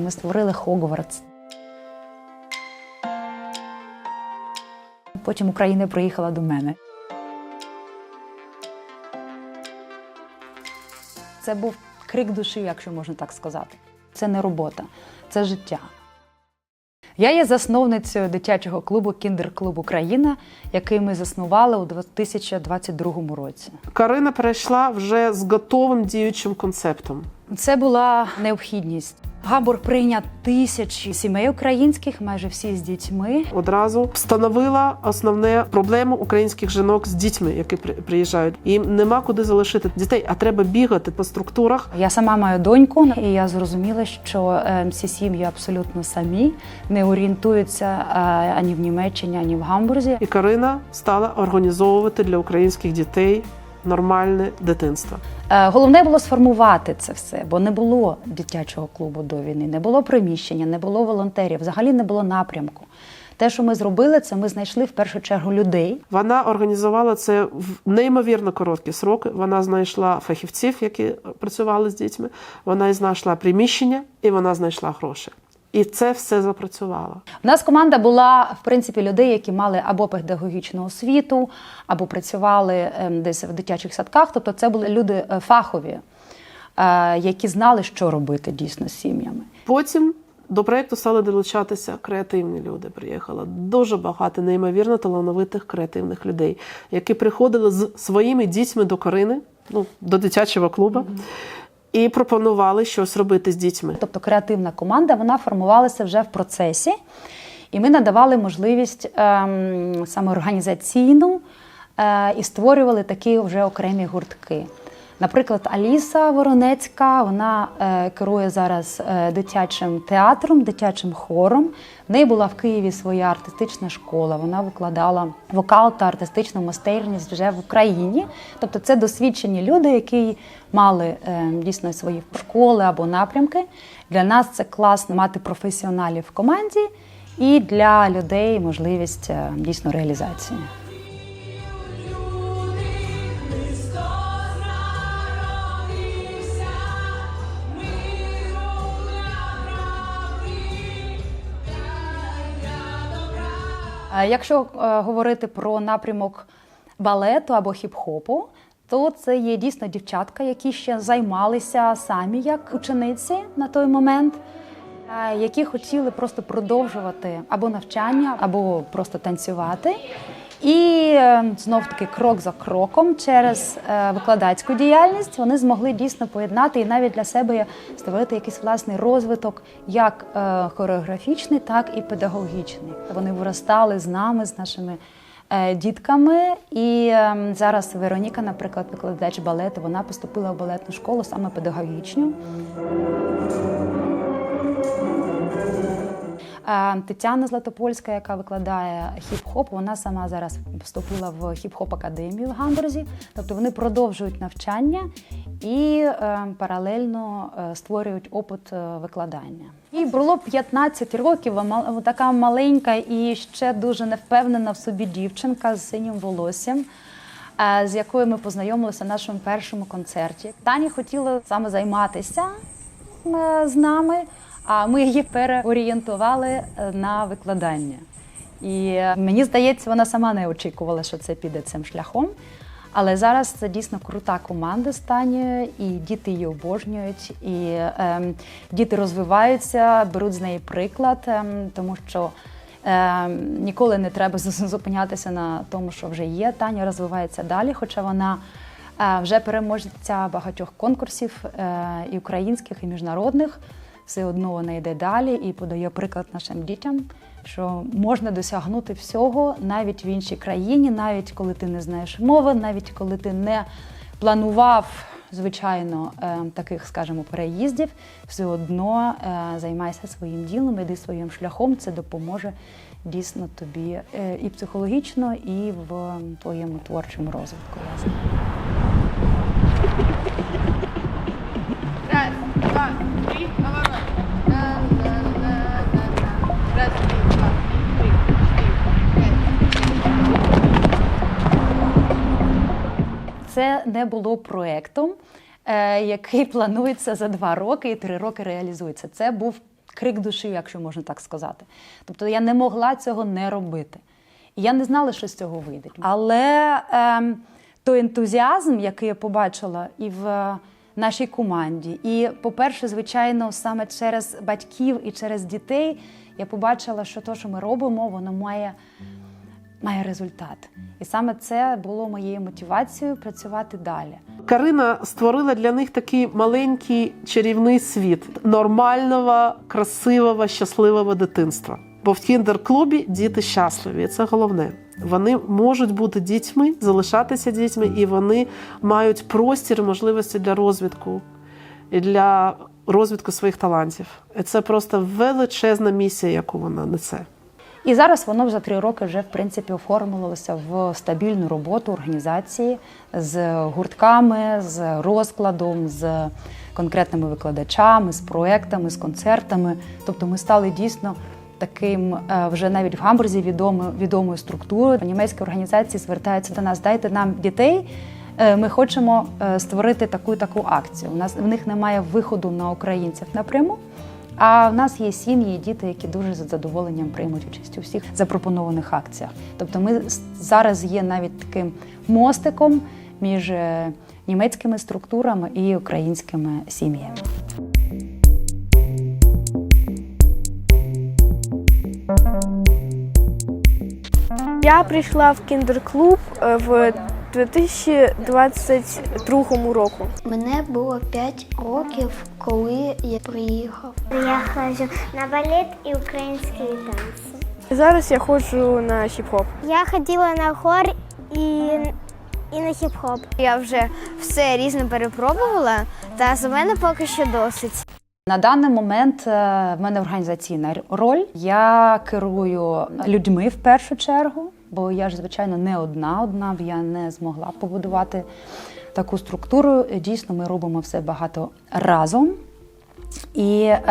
Ми створили Хогвартс. Потім Україна приїхала до мене. Це був крик душі, якщо можна так сказати. Це не робота, це життя. Я є засновницею дитячого клубу Кіндер-клуб Україна, який ми заснували у 2022 році. Карина перейшла вже з готовим діючим концептом. Це була необхідність. Гамбург прийняв тисячі сімей українських, майже всі з дітьми. Одразу встановила основне проблему українських жінок з дітьми, які при- приїжджають. Їм нема куди залишити дітей, а треба бігати по структурах. Я сама маю доньку, і я зрозуміла, що е, ці сім'ї абсолютно самі не орієнтуються е, ані в Німеччині, ані в Гамбурзі. І Карина стала організовувати для українських дітей нормальне дитинство. Е, Головне було сформувати це все, бо не було дитячого клубу до війни, не було приміщення, не було волонтерів, взагалі не було напрямку. Те, що ми зробили, це ми знайшли в першу чергу людей. Вона організувала це в неймовірно короткі сроки. Вона знайшла фахівців, які працювали з дітьми. Вона знайшла приміщення, і вона знайшла гроші. І це все запрацювало. У нас команда була в принципі людей, які мали або педагогічну освіту, або працювали ем, десь в дитячих садках. Тобто, це були люди е, фахові, е, які знали, що робити дійсно з сім'ями. Потім до проєкту стали долучатися креативні люди. Приїхало дуже багато неймовірно талановитих креативних людей, які приходили з своїми дітьми до Карини, ну до дитячого клубу, і пропонували щось робити з дітьми. Тобто креативна команда вона формувалася вже в процесі, і ми надавали можливість ем, саме організаційну е, і створювали такі вже окремі гуртки. Наприклад, Аліса Воронецька вона е, керує зараз е, дитячим театром, дитячим хором. В неї була в Києві своя артистична школа. Вона викладала вокал та артистичну майстерність вже в Україні. Тобто, це досвідчені люди, які мали е, дійсно свої школи або напрямки. Для нас це класно мати професіоналів в команді і для людей можливість дійсно реалізації. Якщо е, говорити про напрямок балету або хіп-хопу, то це є дійсно дівчатка, які ще займалися самі як учениці на той момент, е, які хотіли просто продовжувати або навчання, або просто танцювати. І знов таки крок за кроком через е, викладацьку діяльність вони змогли дійсно поєднати і навіть для себе створити якийсь власний розвиток, як е, хореографічний, так і педагогічний. Вони виростали з нами, з нашими е, дітками. І е, зараз Вероніка, наприклад, викладач балету, вона поступила в балетну школу саме педагогічну. Тетяна Златопольська, яка викладає хіп-хоп, вона сама зараз вступила в хіп-хоп академію в Гамбурзі. Тобто вони продовжують навчання і е, паралельно е, створюють опит е, викладання. Їй було 15 років, така маленька і ще дуже невпевнена в собі дівчинка з синім волоссям. З якою ми познайомилися на нашому першому концерті. Таня хотіла саме займатися з нами, а ми її переорієнтували е, на викладання. І е, мені здається, вона сама не очікувала, що це піде цим шляхом. Але зараз це дійсно крута команда Танією, і діти її обожнюють, і ем, діти розвиваються, беруть з неї приклад, ем, тому що ем, ніколи не треба зупинятися на тому, що вже є. Таня розвивається далі, хоча вона е, вже переможця багатьох конкурсів е, і українських, і міжнародних. Все одно вона йде далі і подає приклад нашим дітям, що можна досягнути всього навіть в іншій країні, навіть коли ти не знаєш мови, навіть коли ти не планував, звичайно, е, таких, скажімо, переїздів, все одно е, займайся своїм ділом, іди своїм шляхом. Це допоможе дійсно тобі е, і психологічно, і в твоєму творчому розвитку. Це не було проектом, е, який планується за два роки і три роки реалізується. Це був крик душі, якщо можна так сказати. Тобто я не могла цього не робити. І я не знала, що з цього вийде. Але ем, той ентузіазм, який я побачила і в нашій команді, і, по-перше, звичайно, саме через батьків і через дітей, я побачила, що те, що ми робимо, воно має, має результат. І саме це було моєю мотивацією працювати далі. Карина створила для них такий маленький чарівний світ нормального, красивого, щасливого дитинства. Бо в кіндер-клубі діти щасливі, це головне. Вони можуть бути дітьми, залишатися дітьми, і вони мають простір і можливості для розвитку і для розвитку своїх талантів. Це просто величезна місія, яку вона несе. І зараз воно за три роки вже в принципі оформилося в стабільну роботу організації з гуртками, з розкладом, з конкретними викладачами, з проектами, з концертами. Тобто ми стали дійсно таким е, вже навіть в Гамбурзі відомою, відомою структурою. Німецькі організації звертаються до нас, дайте нам дітей. Е, Ми хочемо е, створити таку таку акцію. У нас в них немає виходу на українців напряму. А в нас є сім'ї, і діти, які дуже з задоволенням приймуть участь у всіх запропонованих акціях. Тобто, ми зараз є навіть таким мостиком між е, німецькими структурами і українськими сім'ями. Я прийшла в кіндер-клуб в 2022 року. Мене було 5 років, коли я приїхав. Я ходжу на балет і українські танці. Зараз я ходжу на хіп-хоп. Я ходила на хор і, і на хіп-хоп. Я вже все різне перепробувала, та за мене поки що досить. На даний момент е, в мене організаційна роль. Я керую людьми в першу чергу, бо я ж, звичайно, не одна. Одна б я не змогла побудувати таку структуру. Дійсно, ми робимо все багато разом. І е,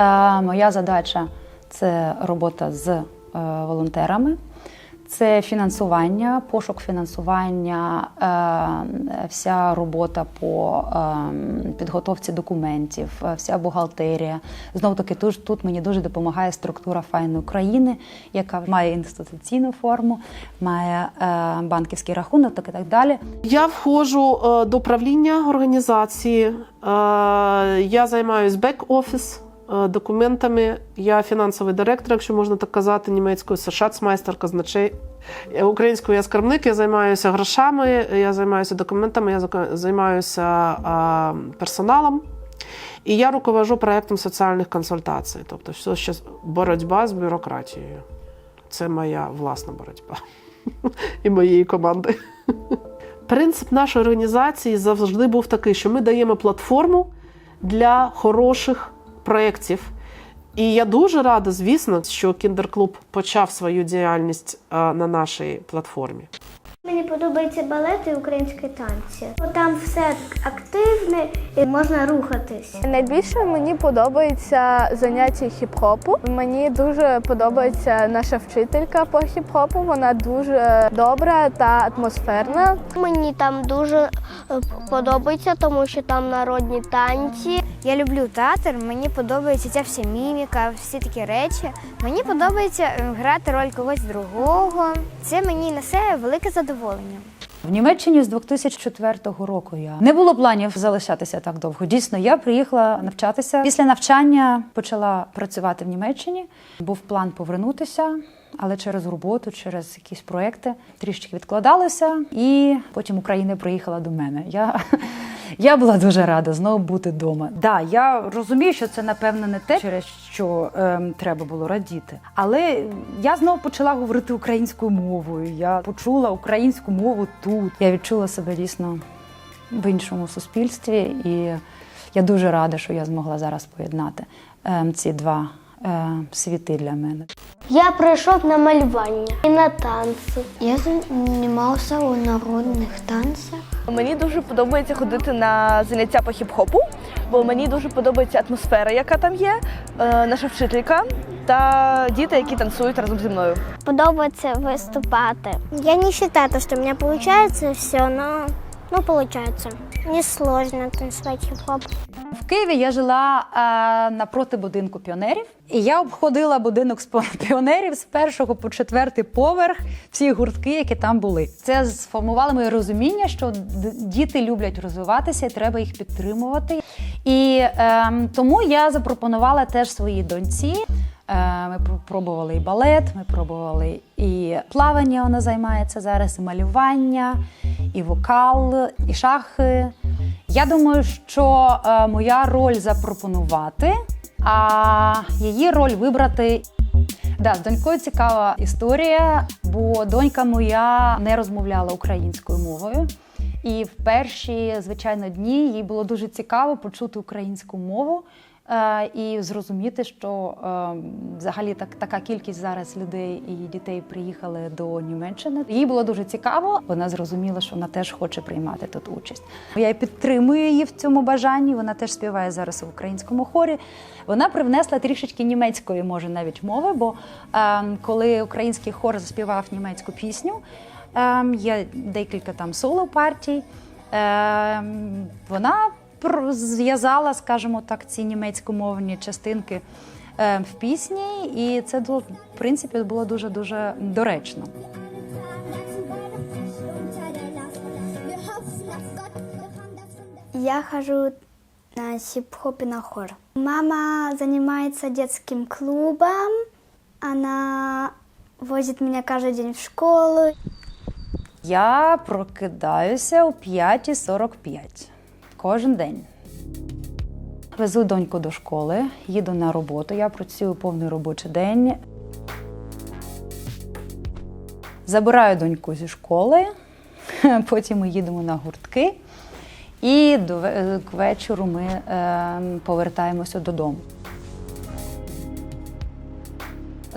моя задача це робота з е, волонтерами. Це фінансування, пошук фінансування, е, вся робота по е, підготовці документів, е, вся бухгалтерія. Знову таки, тут, мені дуже допомагає структура Файної України, яка має інституційну форму, має банківський рахунок і так далі. Я входжу до правління організації. Я займаюся бек-офіс документами. Я фінансовий директор, якщо можна так казати, німецькою шацмайстер, казначей. Е, Українською я скарбник, я займаюся грошами, я займаюся документами, я займаюся е, персоналом. І я руковожу проєктом соціальних консультацій, тобто все ще боротьба з бюрократією. Це моя власна боротьба і моєї команди. Принцип нашої організації завжди був такий, що ми даємо платформу для хороших проєктів. І я дуже рада, звісно, що кіндер-клуб почав свою діяльність е, на нашій платформі. Мені подобається балет і українські танці. Там все активне і можна рухатись. Найбільше мені подобається заняття хіп-хопу. Мені дуже подобається наша вчителька по хіп-хопу. Вона дуже добра та атмосферна. Мені там дуже е, подобається, тому що там народні танці. Я люблю театр, мені подобається ця вся міміка, всі такі речі. Мені подобається е, грати роль когось другого. Це мені несе велике задоволення. В Німеччині з 2004 року я не було планів залишатися так довго. Дійсно, я приїхала навчатися. Після навчання почала працювати в Німеччині. Був план повернутися, але через роботу, через якісь проекти трішки відкладалося, і потім Україна приїхала до мене. Я, я була дуже рада знову бути вдома. Да, я розумію, що це напевно не те, через що ем, треба було радіти. Але я знову почала говорити українською мовою. Я почула українську мову тут. Я відчула себе дійсно в іншому суспільстві, і я дуже рада, що я змогла зараз поєднати ем, ці два е, світи для мене. Я прийшов на малювання і на танці. Я займався у народних танцях. Мені дуже подобається ходити на заняття по хіп-хопу, бо мені дуже подобається атмосфера, яка там є, е, наша вчителька та діти, які танцюють разом зі мною. Подобається виступати. Я не вважаю, що у мене виходить все, но ну, получается. Не сложно танцевать хип-хоп. Києві я жила е, напроти будинку піонерів, і я обходила будинок з піонерів з першого по четвертий поверх, всі гуртки, які там були. Це сформувало моє розуміння, що діти люблять розвиватися, і треба їх підтримувати. І е, тому я запропонувала теж своїй доньці. Е, Ми пробували і балет, ми пробували і плавання. Вона займається зараз, і малювання, і вокал, і шахи. Я думаю, що е, моя роль запропонувати, а її роль вибрати. Да, з донькою цікава історія, бо донька моя не розмовляла українською мовою. І в перші, звичайно, дні їй було дуже цікаво почути українську мову і зрозуміти, що е, взагалі так, така кількість зараз людей і дітей приїхали до Німеччини. Їй було дуже цікаво. Вона зрозуміла, що вона теж хоче приймати тут участь. Я підтримую її в цьому бажанні. Вона теж співає зараз в українському хорі. Вона привнесла трішечки німецької, може навіть мови, бо е, коли український хор заспівав німецьку пісню. Є декілька там соло партій. Вона зв'язала, скажімо так, ці німецькомовні частинки ем, в пісні, і це в принципі було дуже дуже доречно. Я хожу на хип-хоп и на хор. Мама занимается детским клубом. Она возит меня каждый день в школу. Я прокидаюся о 5.45 кожен день. Везу доньку до школи, їду на роботу. Я працюю повний робочий день. Забираю доньку зі школи, потім ми їдемо на гуртки, і до вечору ми е, повертаємося додому.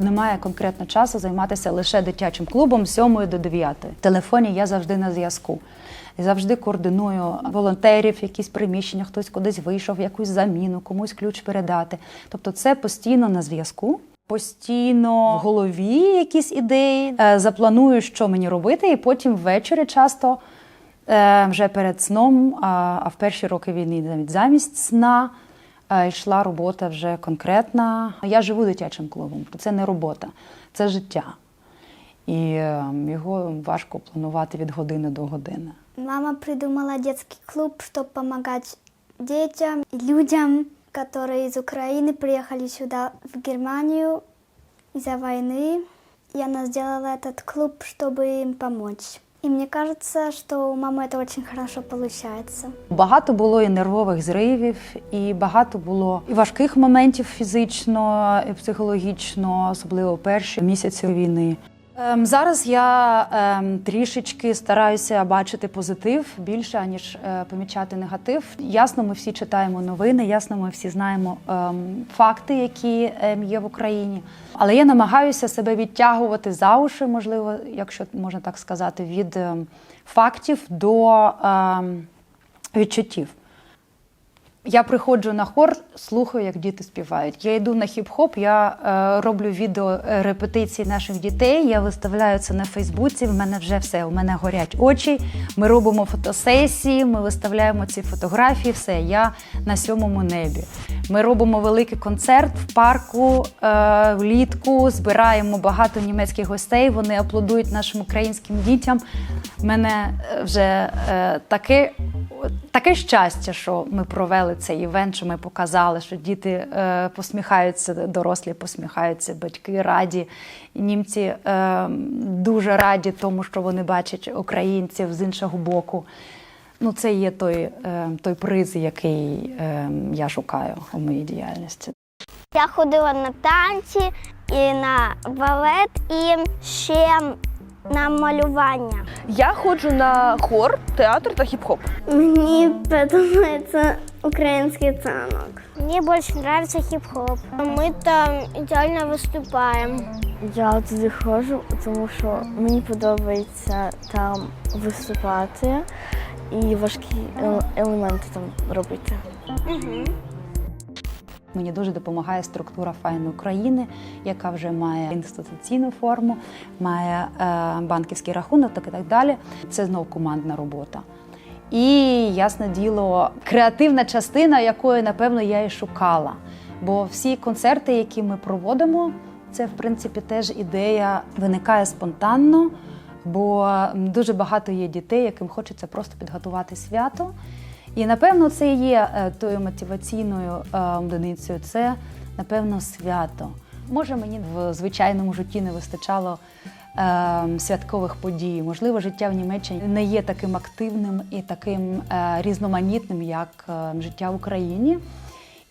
Немає конкретно часу займатися лише дитячим клубом з 7 до 9. В телефоні я завжди на зв'язку. І завжди координую волонтерів, якісь приміщення, хтось кудись вийшов, якусь заміну, комусь ключ передати. Тобто це постійно на зв'язку. Постійно в голові якісь ідеї, Е, запланую, що мені робити, і потім ввечері часто е, вже перед сном, а в перші роки війни навіть замість сна е, йшла робота вже конкретна. Я живу дитячим клубом, це не робота, це життя. І е, його важко планувати від години до години. Мама придумала детский клуб, чтобы помогать детям и людям, которые из Украины приехали сюда, в Германию, из-за войны. И она сделала этот клуб, чтобы им помочь. И мне кажется, что у мамы это очень хорошо получается. Багато було і нервових зривів, і багато було і важких моментів фізично, і психологічно, особливо перші місяці війни. Ем, Зараз я ем, трішечки стараюся бачити позитив більше аніж е, помічати негатив. Ясно, ми всі читаємо новини, ясно, ми всі знаємо ем, факти, які є в Україні. Але я намагаюся себе відтягувати за уші, можливо, якщо можна так сказати, від фактів до відчуттів. Я приходжу на хор, слухаю, як діти співають. Я йду на хіп-хоп, я е, роблю відео е, репетиції наших дітей. Я виставляю це на Фейсбуці. В мене вже все. У мене горять очі. Ми робимо фотосесії, ми виставляємо ці фотографії. Все, я на сьомому небі. Ми робимо великий концерт в парку е, влітку. Збираємо багато німецьких гостей. Вони аплодують нашим українським дітям. У мене е, вже е, таке таке щастя, що ми провели цей івент, що ми показали, що діти е, посміхаються, дорослі посміхаються, батьки раді. І німці е, дуже раді тому, що вони бачать українців з іншого боку. Ну, це є той, е, той приз, який я шукаю у моїй діяльності. Я ходила на танці і на балет, і ще на малювання. Я ходжу на хор, театр та хіп-хоп. Мені подобається український танок. Мне больше нравится хип-хоп. Мы там идеально выступаем. Я туди ходжу, тому що мені подобається там виступати і важкі е- елементи там робити. Мені дуже допомагає структура Файної України, яка вже має інституційну форму, має е, банківський рахунок так і так далі. Це знов командна робота. І ясне діло, креативна частина, якої, напевно, я і шукала. Бо всі концерти, які ми проводимо, це в принципі теж ідея виникає спонтанно, бо дуже багато є дітей, яким хочеться просто підготувати свято. І напевно це є е, тою мотиваційною е, одиницею. Це напевно свято. Може, мені в звичайному житті не вистачало е, святкових подій. Можливо, життя в Німеччині не є таким активним і таким е, різноманітним, як е, життя в Україні.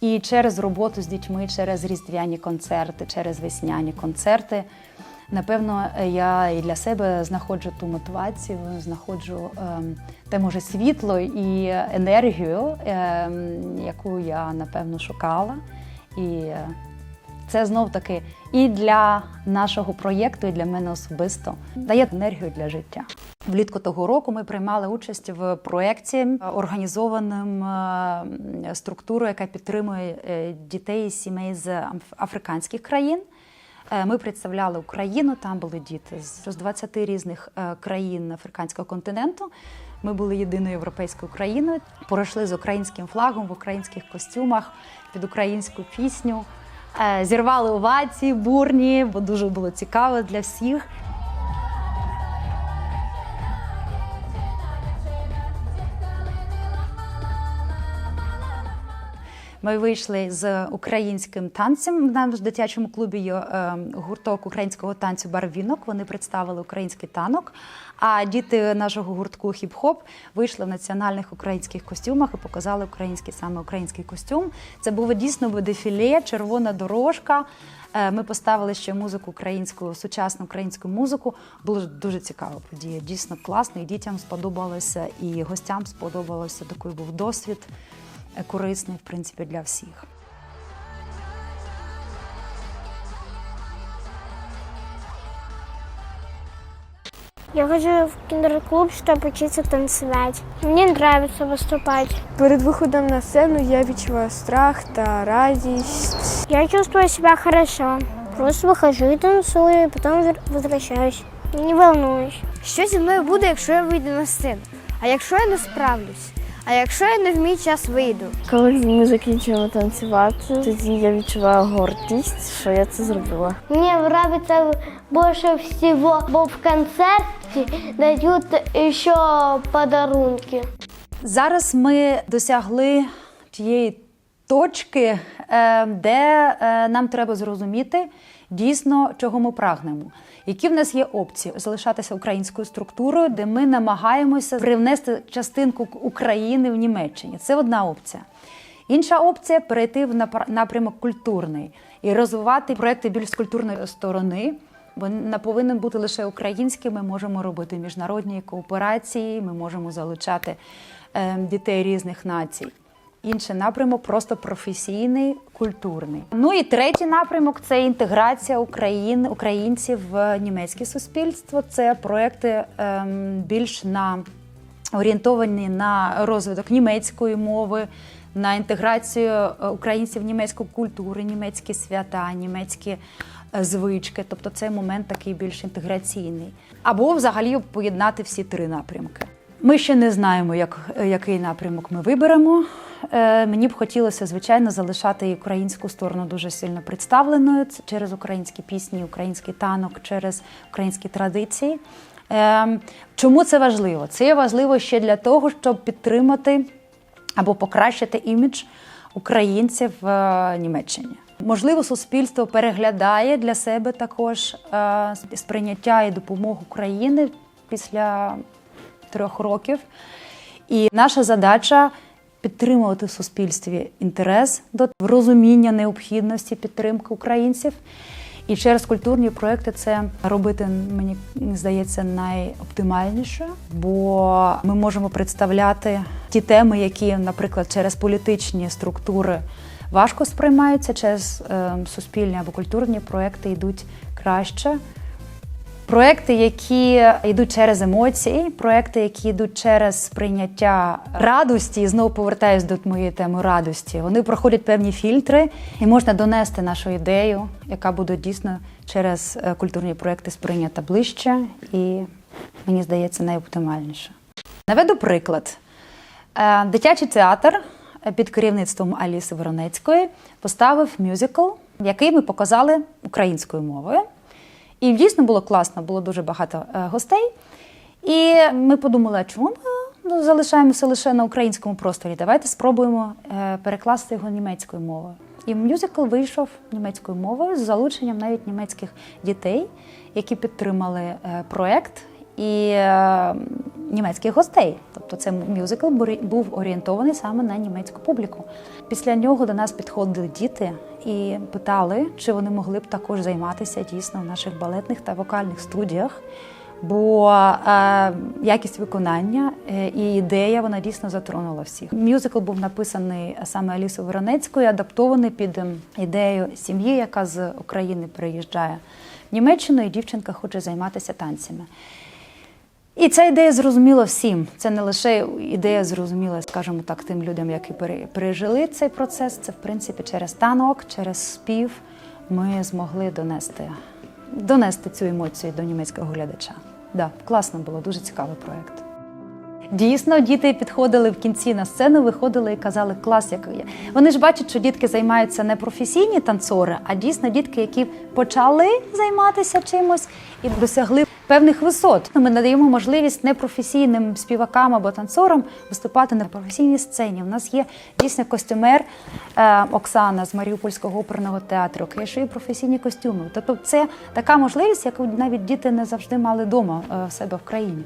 І через роботу з дітьми, через різдвяні концерти, через весняні концерти. Напевно, я і для себе знаходжу ту мотивацію, знаходжу ем, те може світло і енергію, ем, яку я напевно шукала. І е, це знов таки і для нашого проєкту, і для мене особисто дає енергію для життя. Влітку того року ми приймали участь в проєкті, організованим е, структурою, яка підтримує е, дітей і сімей з африканських країн. Е, Ми представляли Україну, там були діти з з 20 різних е, країн африканського континенту. Ми були єдиною європейською країною. Пройшли з українським флагом в українських костюмах під українську пісню. Е, Зірвали овації бурні, бо дуже було цікаво для всіх. Ми вийшли з українським танцем. В нас в дитячому клубі є е, гурток українського танцю Барвінок. Вони представили український танок. А діти нашого гуртку хіп-хоп вийшли в національних українських костюмах і показали український саме український костюм. Це було дійсно дефіле, червона дорожка. Е, Ми поставили ще музику українську, сучасну українську музику. Було дуже цікава подія. Дійсно класно. І дітям сподобалося, і гостям сподобалося. Такий був досвід корисний, в принципі, для всіх. Я хожу в киндер-клуб, чтобы учиться танцевать. Мне нравится выступать. Перед виходом на сцену я відчуваю страх та радість. Я чувствую себя хорошо. Просто выхожу и танцую, и потом вер- возвращаюсь. Не волнуюсь. Що зі мною буде, якщо я вийду на сцену? А якщо я не справлюсь? А якщо я не в мій час вийду? Коли ми закінчуємо танцювати, тоді я відчуваю гордість, що я це зробила. Мне нравится больше всего, бо в концерте дают еще подарунки. Зараз ми досягли тієї точки, е, де е, нам треба зрозуміти дійсно, чого ми прагнемо. Які в нас є опції залишатися українською структурою, де ми намагаємося привнести частинку України в Німеччині. Це одна опція. Інша опція перейти в напр- напрямок культурний і розвивати проекти більш культурної сторони. Бо не повинен бути лише український. Ми можемо робити міжнародні кооперації, ми можемо залучати е, дітей різних націй. Інший напрямок просто професійний, культурний. Ну і третій напрямок це інтеграція Україн, українців в німецьке суспільство. Це проекти ем, більш на орієнтовані на розвиток німецької мови, на інтеграцію е, українців в німецьку культуру, німецькі свята, німецькі е, звички. Тобто це момент такий більш інтеграційний. Або взагалі поєднати всі три напрямки. Ми ще не знаємо, як, який напрямок ми виберемо. Е, мені б хотілося, звичайно, залишати і українську сторону дуже сильно представленою через українські пісні, український танок, через українські традиції. Е, чому це важливо? Це важливо ще для того, щоб підтримати або покращити імідж українців в е, Німеччині. Можливо, суспільство переглядає для себе також е, сприйняття і допомогу України після трьох років. І наша задача підтримувати в суспільстві інтерес до розуміння необхідності підтримки українців. І через культурні проекти це робити, мені здається, найоптимальніше, бо ми можемо представляти ті теми, які, наприклад, через політичні структури важко сприймаються, через е, суспільні або культурні проекти йдуть краще. Проекти, які йдуть через емоції, проекти, які йдуть через сприйняття радості, і знову повертаюсь до моєї теми радості. Вони проходять певні фільтри, і можна донести нашу ідею, яка буде дійсно через е, культурні проекти сприйнята ближче, і мені здається, найоптимальніше. Наведу приклад. Е, Дитячий театр е, під керівництвом Аліси Воронецької поставив мюзикл, який ми показали українською мовою. І дійсно було класно, було дуже багато е, гостей. І ми подумали, а чому ми ну, залишаємося лише на українському просторі? Давайте спробуємо е, перекласти його німецькою мовою. І мюзикл вийшов німецькою мовою з залученням навіть німецьких дітей, які підтримали е, проект і е, німецьких гостей. Тобто це мюзикл був орієнтований саме на німецьку публіку. Після нього до нас підходили діти і питали, чи вони могли б також займатися дійсно в наших балетних та вокальних студіях. Бо е, якість виконання е, і ідея вона дійсно затронула всіх. Мюзикл був написаний саме Алісою Воронецькою, адаптований під ем, ідею сім'ї, яка з України переїжджає в Німеччину, і дівчинка хоче займатися танцями. І ця ідея зрозуміла всім. Це не лише ідея зрозуміла, скажімо так, тим людям, які пере- пережили цей процес. Це в принципі через танок, через спів ми змогли донести, донести цю емоцію до німецького глядача. Да, класно було, дуже цікавий проєкт. Дійсно, діти підходили в кінці на сцену, виходили і казали клас, як є. Вони ж бачать, що дітки займаються не професійні танцори, а дійсно дітки, які почали займатися чимось і досягли певних висот. Ми надаємо можливість непрофесійним співакам або танцорам виступати на професійній сцені. У нас є дійсно костюмер е, Оксана з Маріупольського оперного театру, яка шиє професійні костюми. Тобто, це така можливість, яку навіть діти не завжди мали вдома е, в себе в країні.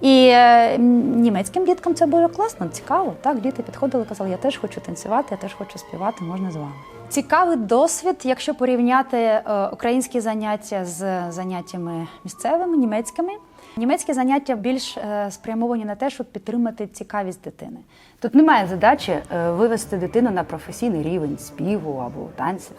І е, німецьким діткам це було класно, цікаво. Так, діти підходили, казали, я теж хочу танцювати, я теж хочу співати, можна з вами. Цікавий досвід, якщо порівняти е, українські заняття з заняттями місцевими, німецькими. Німецькі заняття більш е, спрямовані на те, щоб підтримати цікавість дитини. Тут немає задачі е, вивести дитину на професійний рівень співу або танців.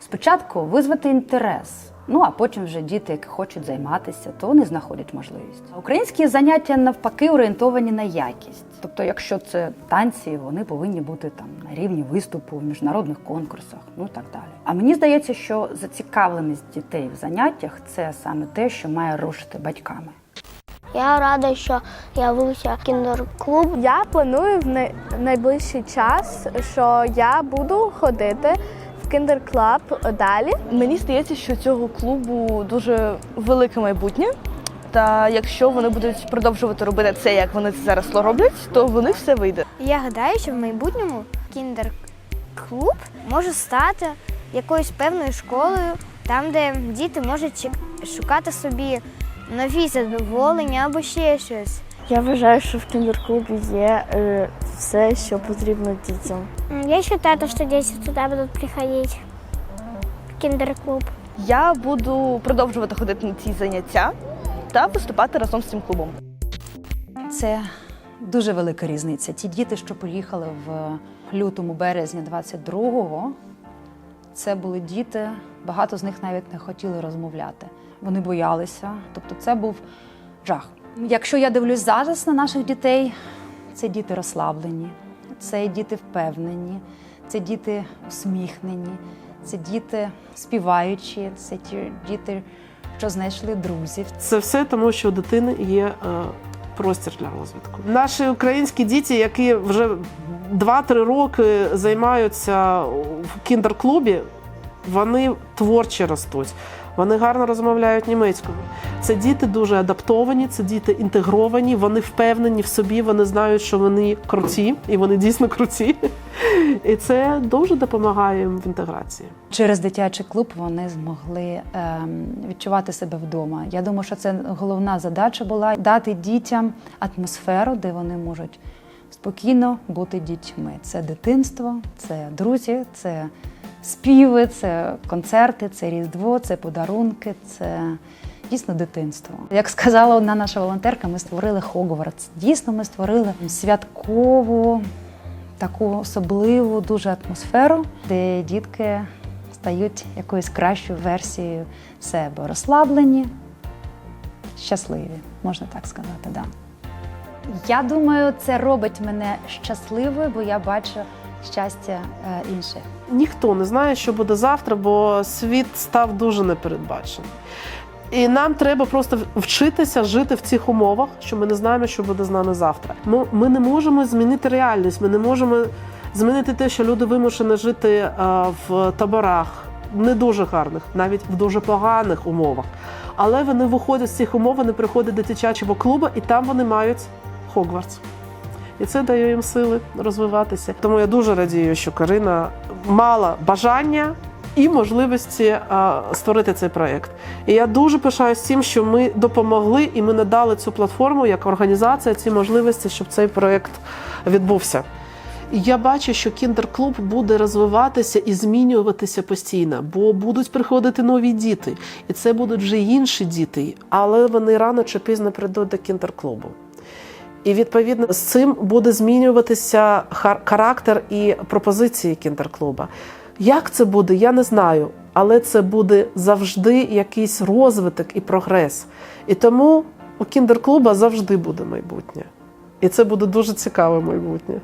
Спочатку визвати інтерес. Ну а потім вже діти, які хочуть займатися, то вони знаходять можливість. Українські заняття навпаки орієнтовані на якість. Тобто, якщо це танці, вони повинні бути там на рівні виступу в міжнародних конкурсах, ну і так далі. А мені здається, що зацікавленість дітей в заняттях це саме те, що має рушити батьками. Я рада, що я вився в кіндер-клуб. Я планую в найближчий час, що я буду ходити в кіндер-клаб далі. Мені здається, що цього клубу дуже велике майбутнє. Та якщо вони будуть продовжувати робити це, як вони це зараз роблять, то в них все вийде. Я гадаю, що в майбутньому кіндер-клуб може стати якоюсь певною школою, там, де діти можуть шукати собі нові задоволення або ще щось. Я вважаю, що в кіндер-клубі є е, все, що потрібно дітям. Я считаю, что дети туда будут приходить. В кіндер-клуб. Я буду продовжувати ходити на ці заняття та виступати разом з цим клубом. Це дуже велика різниця. Ті діти, що поїхали в лютому березні 22-го, це були діти, багато з них навіть не хотіли розмовляти. Вони боялися. Тобто це був жах. Якщо я дивлюсь зараз на наших дітей, це діти розслаблені, це діти впевнені, це діти усміхнені, це діти співаючі, це ті діти, що знайшли друзів. Це все тому, що у дитини є е, простір для розвитку. Наші українські діти, які вже 2-3 роки займаються в кіндер-клубі, вони творчі ростуть. Вони гарно розмовляють німецькою. Це діти дуже адаптовані, це діти інтегровані, вони впевнені в собі, вони знають, що вони круті, і вони дійсно круті. І це дуже допомагає їм в інтеграції. Через дитячий клуб вони змогли ем, відчувати себе вдома. Я думаю, що це головна задача була дати дітям атмосферу, де вони можуть спокійно бути дітьми. Це дитинство, це друзі, це співи, це концерти, це різдво, це подарунки, це дійсно дитинство. Як сказала одна наша волонтерка, ми створили Хогвартс. Дійсно, ми створили святкову таку особливу дуже атмосферу, де дітки стають якоюсь кращою версією себе, розслаблені, щасливі, можна так сказати. Да. Я думаю, це робить мене щасливою, бо я бачу щастя е, інших. Ніхто не знає, що буде завтра, бо світ став дуже непередбачений. І нам треба просто вчитися жити в цих умовах, що ми не знаємо, що буде з нами завтра. Ми, ми не можемо змінити реальність, ми не можемо змінити те, що люди вимушені жити е, в таборах, не дуже гарних, навіть в дуже поганих умовах. Але вони виходять з цих умов, вони приходять до дитячого клубу, і там вони мають Хогвартс. І це дає їм сили розвиватися. Тому я дуже радію, що Карина мала бажання і можливості е, створити цей проєкт. І я дуже пишаюсь тим, що ми допомогли і ми надали цю платформу як організація, ці можливості, щоб цей проєкт відбувся. І Я бачу, що кіндер-клуб буде розвиватися і змінюватися постійно, бо будуть приходити нові діти, і це будуть вже інші діти, але вони рано чи пізно прийдуть до кіндер-клубу. І відповідно з цим буде змінюватися хар- характер і пропозиції кіндер-клуба. Як це буде, я не знаю, але це буде завжди якийсь розвиток і прогрес. І тому у кіндер-клуба завжди буде майбутнє. І це буде дуже цікаве майбутнє.